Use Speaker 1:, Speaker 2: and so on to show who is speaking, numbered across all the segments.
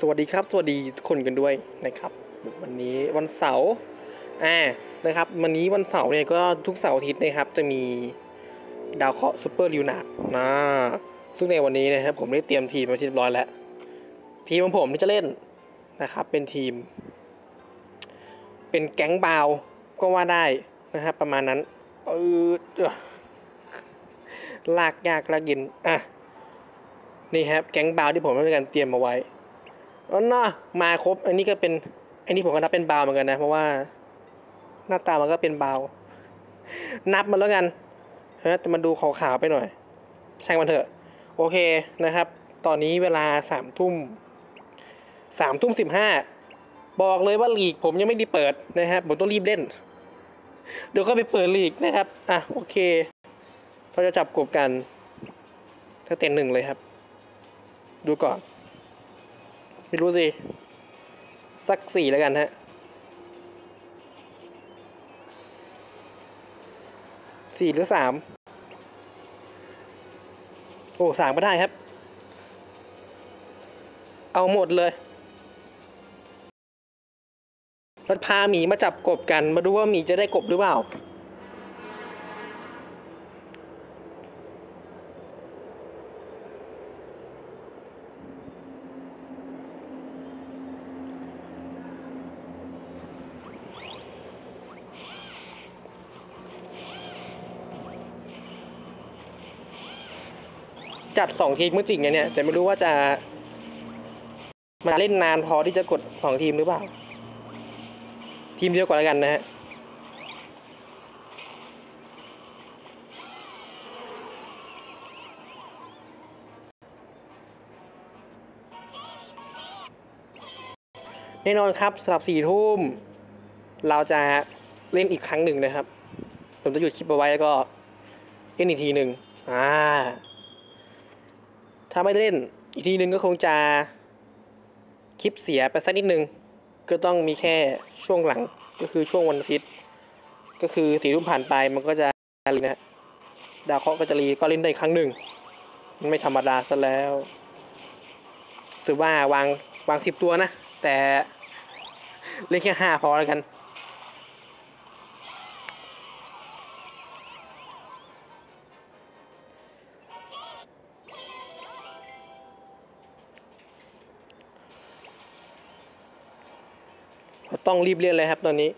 Speaker 1: สวัสดีครับ สวัสดีทุกคนกันด้วยนะครับ วันนี้วันเสาร์อ่านะครับ วันนี้วันเสาร์เนี่ยก็ทุกเสาร์อาทิตย์นะครับ จะมีดาวเคราะห์ซูเปอร์ลิวนาร์ดนะซึ่งในวันนี้นะครับ ผมได้เตรียมทีมมาที่เรียบร้อยแล้ว ทีมของผมที่จะเล่นนะครับ เป็นทีม เป็นแก๊งบาวก็ว่าได้นะครับ ประมาณนั้นเออจ้าลากยากลากย็นอะนี่ครับแก๊งบาวที่ผมได้การเตรียมมาไว้ อ๋อน่ะมาครบ อันนี้ก็เป็น อันนี้ผมก็นับเป็นบาวเหมือนกันนะ เพราะว่า หน้าตามันก็เป็นบาว นับมาแล้วกันเฮ้ยแต่มันดูขาวๆไปหน่อย ช่างมันเถอะ โอเคนะครับ ตอนนี้เวลาสามทุ่มสามทุ่มสิบห้าบอกเลยว่าลีกผมยังไม่ได้เปิดนะครับ ผมต้องรีบเล่น เดี๋ยวก็ไปเปิดลีกนะครับ อะโอเค เราจะจับกบกันถ้าเต็นหนึ่งเลยครับ ดูก่อน ไม่รู้สิ สักสี่แล้วกันฮะสี่หรือสามโอ้สามก็ได้ครับ เอาหมดเลยแล้วพาหมีมาจับกบกัน มาดูว่าหมีจะได้กบหรือเปล่า สองทีมก็จริงนะเนี่ยแต่ไม่รู้ว่าจะมาเล่นนานพอที่จะกดสองทีมหรือเปล่า ทีมเดียวก่อนแล้วกันนะฮะแน่นอนครับสำหรับสี่ทุ่มเราจะเล่นอีกครั้งหนึ่งนะครับ ผมจะหยุดคลิปเอาไว้แล้วก็เล่นอีกทีหนึ่งอ่า ถ้าไม่ได้เล่นอีกทีหนึ่งก็คงจะคลิปเสียไปสักนิดนึง ก็ต้องมีแค่ช่วงหลังก็คือช่วงวันอาทิตย์ ก็คือสี่ทุ่มผ่านไปมันก็จะนะฮะดาวเคราะห์ก็จะรีก็เล่นได้อีกครั้งหนึ่ง มันไม่ธรรมดาซะแล้วสือว่าวางวางสิบตัวนะ แต่เล่นแค่ห้าพอแล้วกัน ต้องรีบเรียนเลยครับตอนนี้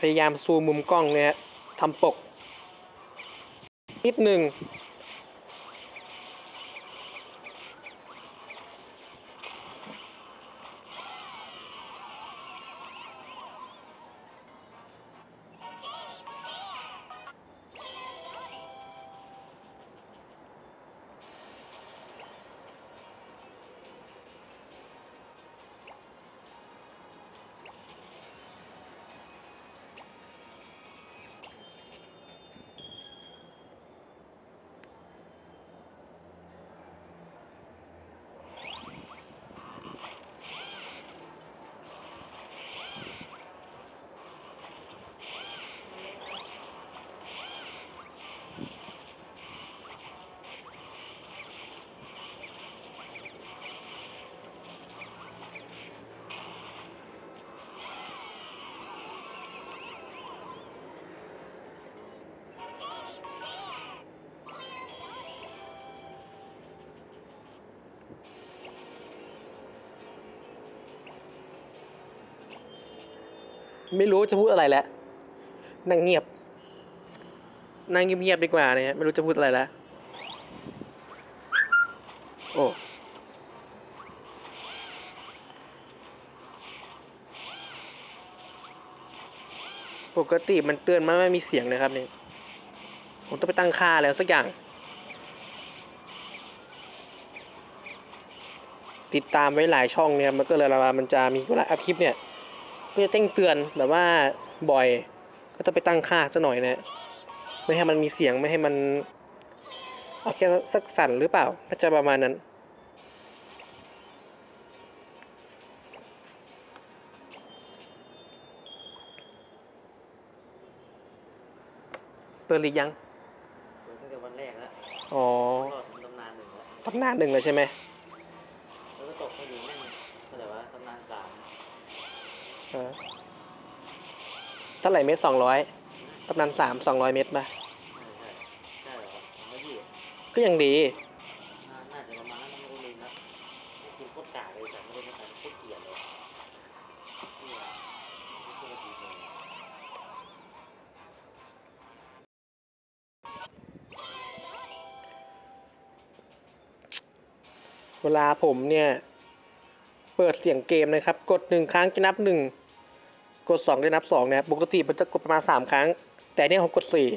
Speaker 1: พยายามซูมมุมกล้องเนี่ยทำปกนิดหนึ่ง ไม่รู้จะพูดอะไรแล้วนั่งเงียบ นั่งเงียบๆดีกว่าเนี่ยไม่รู้จะพูดอะไรแล้วโอ้ปกติมันเตือนมาไม่มีเสียงนะครับเนี่ยผมต้องไปตั้งค่าแล้วสักอย่าง ติดตามไว้หลายช่องเนี่ย มันก็เลยเวลามันจะมีเวลาอัพคลิปเนี่ย มัจะเต้งเตือนแบบว่าบ่อย ก็จะไปตั้งค่าซะหน่อยนะไม่ให้มันมีเสียงไม่ให้มันเอาแค่สักสั่นหรือเปล่าน่าจะประมาณนั้นเปิดหรือยัง
Speaker 2: เปิดตั้งแต่วันแรกแล้ว
Speaker 1: อ๋อ
Speaker 2: ก็ตำนานหนึ่งแล้ว
Speaker 1: ตำนานหนึ่งเลยใช่ไหม
Speaker 2: แล้วก็ตกไปอยู่นั่นอะไรวะตำนานสาม
Speaker 1: เท่าไหร่เมตรสองร้อยตำนานสามสองร้อยเมตรป่ะ
Speaker 2: ใช่ใช่ใช่เหรอผมไม่ยี่
Speaker 1: ก็ยังดี
Speaker 2: น่าจะประมาณนั้นไม่รู้ลืมแล้วกินโคตรกากเลยแต่ไม่ได้ไม่ทันโคตรเกลียดเกียไม่ใช่ว่าดีเลย
Speaker 1: เวลาผมเนี่ย เปิดเสียงเกมนะครับ กดหนึ่งครั้งจะนับหนึ่ง กดสองจะนับสองนะปกติมันจะกดประมาณสามครั้ง แต่เนี่ยผมกดสี่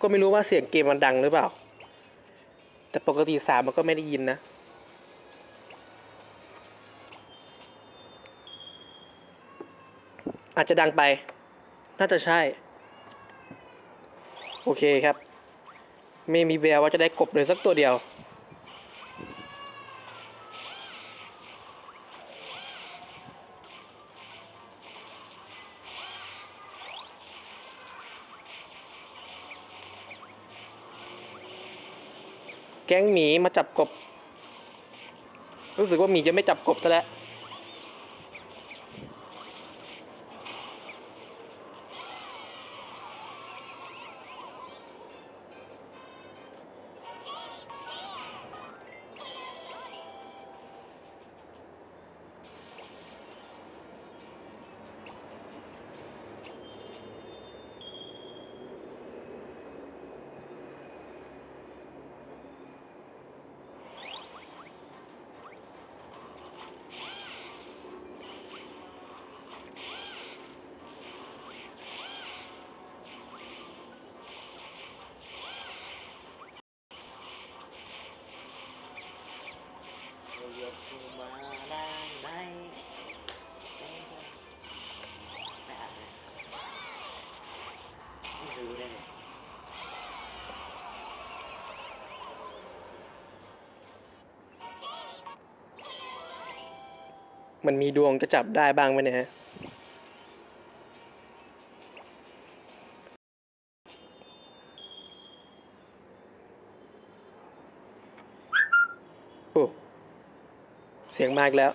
Speaker 1: ก็ไม่รู้ว่าเสียงเกมมันดังหรือเปล่า แต่ปกติสามมันก็ไม่ได้ยินนะ อาจจะดังไป น่าจะใช่ โอเคครับ ไม่มีแววว่าจะได้กบเลยสักตัวเดียว แก๊งหมีมาจับกบ รู้สึกว่าหมีจะไม่จับกบซะแล้ว
Speaker 2: มันมีด
Speaker 1: วงจะจับได้บ้างไหมเนี่ยฮะโอ้เสียงมากแล้ว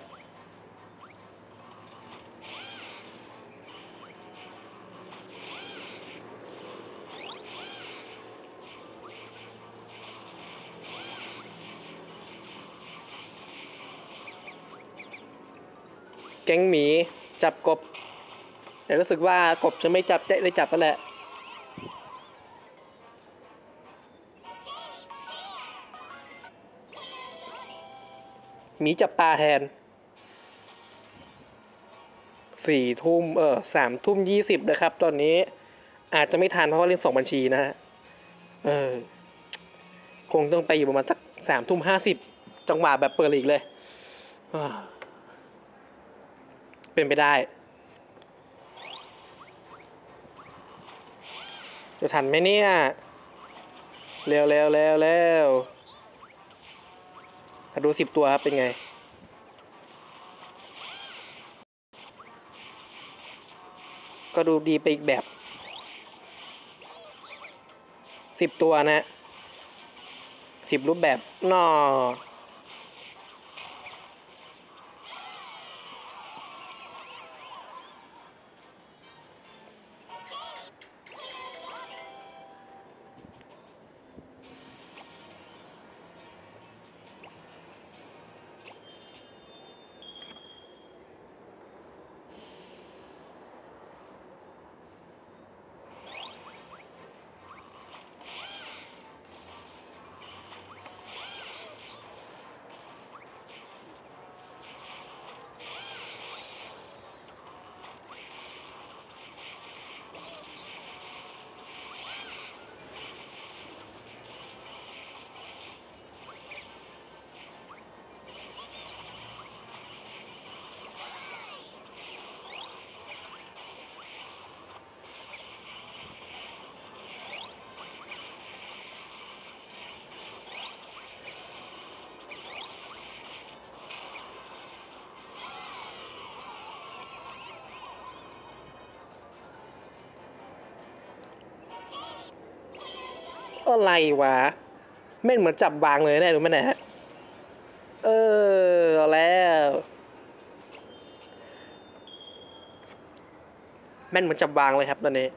Speaker 1: ก๊งหมี จับกบ แต่รู้สึกว่ากบจะไม่จับจะได้จับก็แหละหมีจับปลาแทนสี่ทุ่มเออสามทุ่มยี่สิบนะครับ ตอนนี้อาจจะไม่ทันเพราะว่าเล่นสองบัญชีนะฮะเออ คงต้องไปอยู่ประมาณสักสามทุ่มห้าสิบจังหวะแบบเปิดลีกเลยอ่า เป็นไปได้ จะทันไหมเนี่ย เร็วเร็วเร็วเร็วมาดูสิบตัวครับ เป็นไงก็ดูดีไปอีกแบบสิบตัวนะสิบรูปแบบนอ อะไรวะแม่นเหมือนจับวางเลยแน่รู้ไหมนะฮะเออแล้วแม่นเหมือนจับวางเลยครับตอนนี้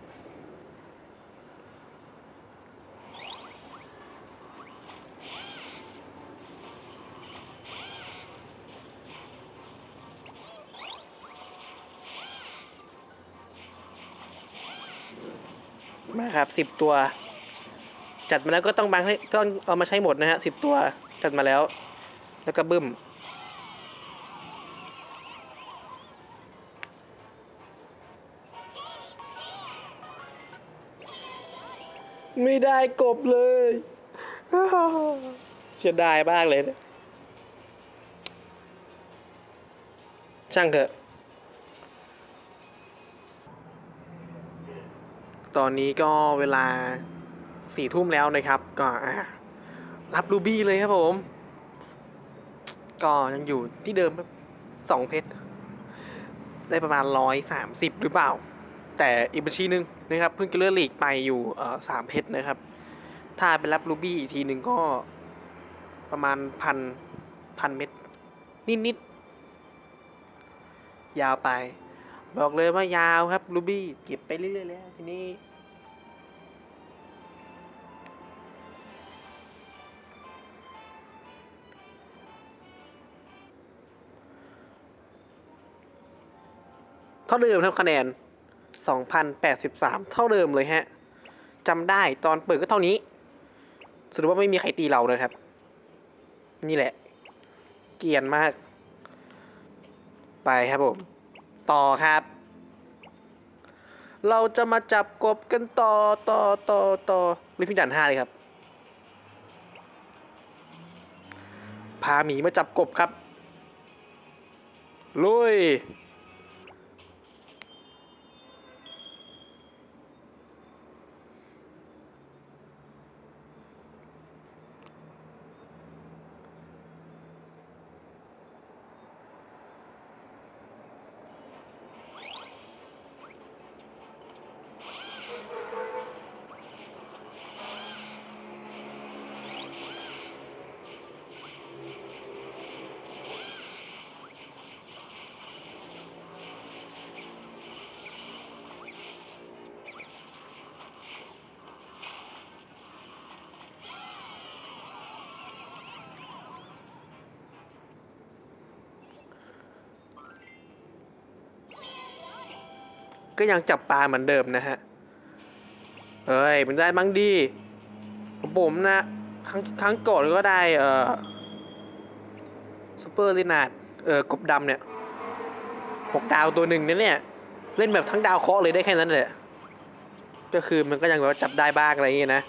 Speaker 1: มาครับสิบตัว จัดมาแล้วก็ต้องบังให้ต้องเอามาใช้หมดนะฮะสิบตัวจัดมาแล้ว แล้วก็บึ้ม ไม่ได้กบเลย เสียดายมากเลยนะช่างเถอะ ตอนนี้ก็เวลา สี่ทุ่มแล้วนะครับก็รับรูบี้เลยครับผม ก็ยังอยู่ที่เดิมครับสองเพชร ได้ประมาณร้อยสามสิบหรือเปล่า แต่อีกบัญชีหนึ่งนะครับ เพิ่งจะเลื่อนลีกไปอยู่สามเพชรนะครับ ถ้าไปรับรูบี้อีกทีหนึ่งก็ประมาณพันพันเม็ดนิดๆยาวไป บอกเลยว่ายาวครับรูบี้เก็บไปเรื่อยๆแล้วทีนี้ เท่าเดิมครับคะแนน 2,083 เท่าเดิมเลยฮะจำได้ตอนเปิดก็เท่านี้สรุปว่าไม่มีใครตีเรานะครับ นี่แหละ เกียนมาก ไปครับผม ต่อครับ เราจะมาจับกบกันต่อต่อต่อต่อรีพิด่านห้าเลยครับ พาหมีมาจับกบครับ ลุย ก็ยังจับปลาเหมือนเดิมนะฮะ เอ้ยมันได้บ้างดีของผมนะครั้งครั้งก่อนก็ได้เอ่อซูเปอร์ลินาดเออกบดำเนี่ยหกดาวตัวหนึ่งเนี่ยเนี่ย เล่นแบบทั้งดาวเคราะห์เลยได้แค่นั้นแหละก็คือมันก็ยังแบบว่าจับได้บ้างอะไรอย่างเงี้ยนะ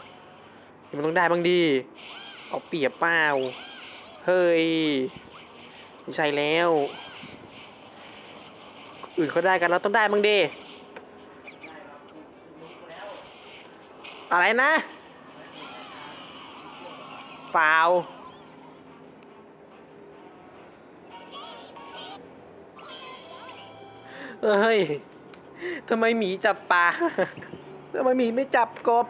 Speaker 1: มันต้องได้บ้างดีเอาเปียบเปล่าเฮ้ยไม่ใช่แล้ว อื่นเขาได้กันเราต้องได้บ้างดี อะไรนะเปล่าเฮ้ยทำไมหมีจับปลาทำไมหมีไม่จับกบ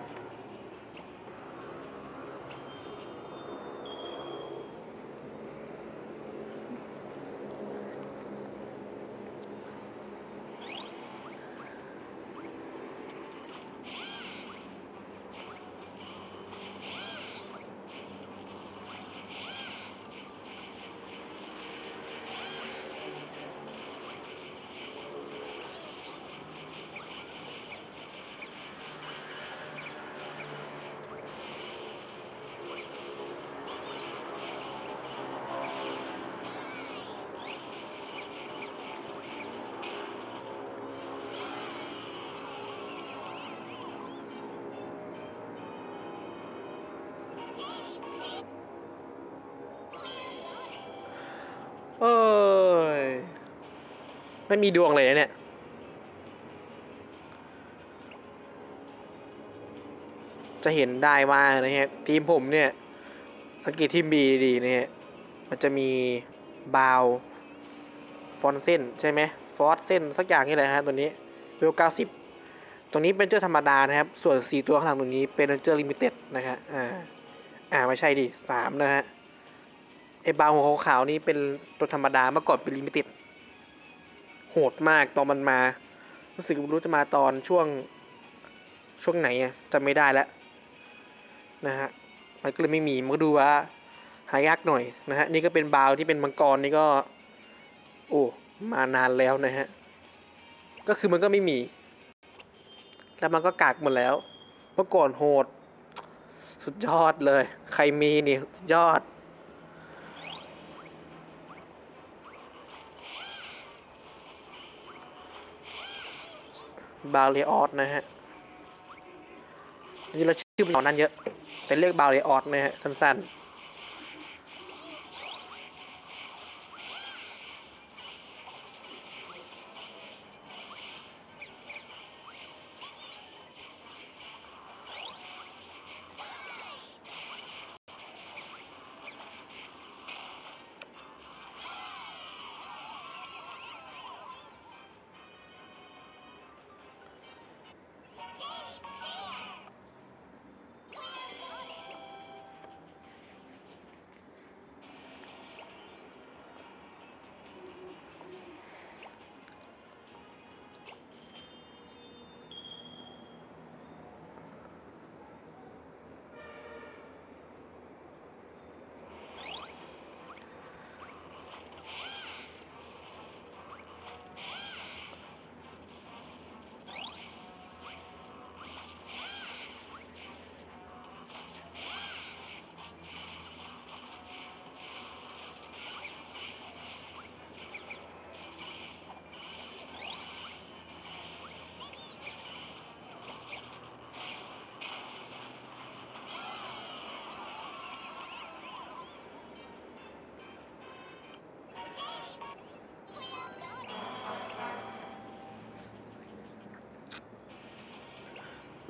Speaker 1: เอ้ยไม่มีดวงเลยนะเนี่ย จะเห็นได้ว่านะฮะทีมผมเนี่ย สังเกตทีมบีดีนะฮะมันจะมีบาวฟอนเซนใช่ไหมฟอสเซนสักอย่างนี่แหละฮะตัวนี้เวลเก้าสิบตรงนี้เป็นเจอธรรมดานะครับ ส่วนสี่ตัวข้างหลังตรงนี้เป็นเจอลิมิเต็ดนะฮะอ่าอ่าไม่ใช่ดิสามนะฮะ บาวหัวขาวๆนี่เป็นตัวธรรมดาเมื่อก่อนเป็นลิมิเต็ดโหดมากตอนมันมา รู้สึกรู้จะมาตอนช่วงช่วงไหนอะจำไม่ได้แล้วนะฮะมันก็เลยไม่มีมันก็ดูว่าหายากหน่อยนะฮะนี่ก็เป็นบาวที่เป็นมังกรนี่ก็ โอ้มานานแล้วนะฮะก็คือมันก็ไม่มี แล้วมันก็กากหมดแล้วเมื่อก่อนโหด สุดยอดเลย ใครมีนี่สุดยอด บาเลออสนะฮะนี่เราชื่อมันก่อนนั้นเยอะ เป็นเรียกบาเลออสนะฮะสั้นๆ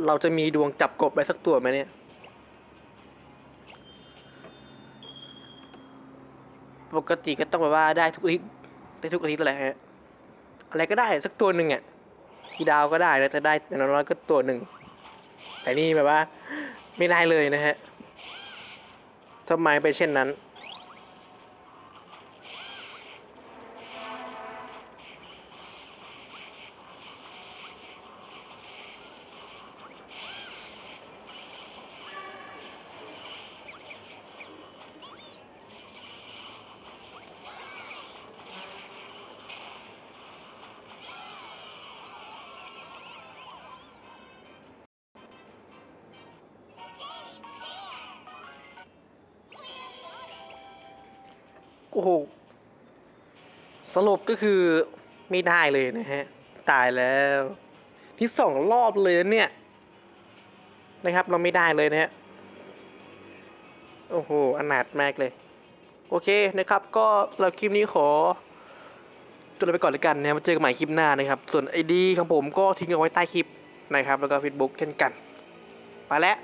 Speaker 1: เราจะมีดวงจับกบไปสักตัวไหมเนี่ย ปกติก็ต้องแบบว่าได้ทุกอาทิตย์ได้ทุกอาทิตย์แหละฮะ อะไรก็ได้สักตัวหนึ่งอะกีดาวก็ได้แล้วแต่ได้อย่างน้อยก็ตัวหนึ่ง แต่นี่แบบว่า ไม่ได้เลยนะฮะทำไมไปเช่นนั้น อ้โห สรุปก็คือไม่ได้เลยนะฮะ ตายแล้ว ที่สองรอบเลยเนี่ยนะครับ เราไม่ได้เลยนะฮะ โอ้โห อนาถมากเลย โอเคนะครับ ก็เราคลิปนี้ขอตัวไปก่อนเลยกันนะมาเจอกันใหม่คลิปหน้านะครับ ส่วนไอดีของผมก็ทิ้งเอาไว้ใต้คลิปนะครับ แล้วก็ Facebook เช่นกัน ไปแล้ว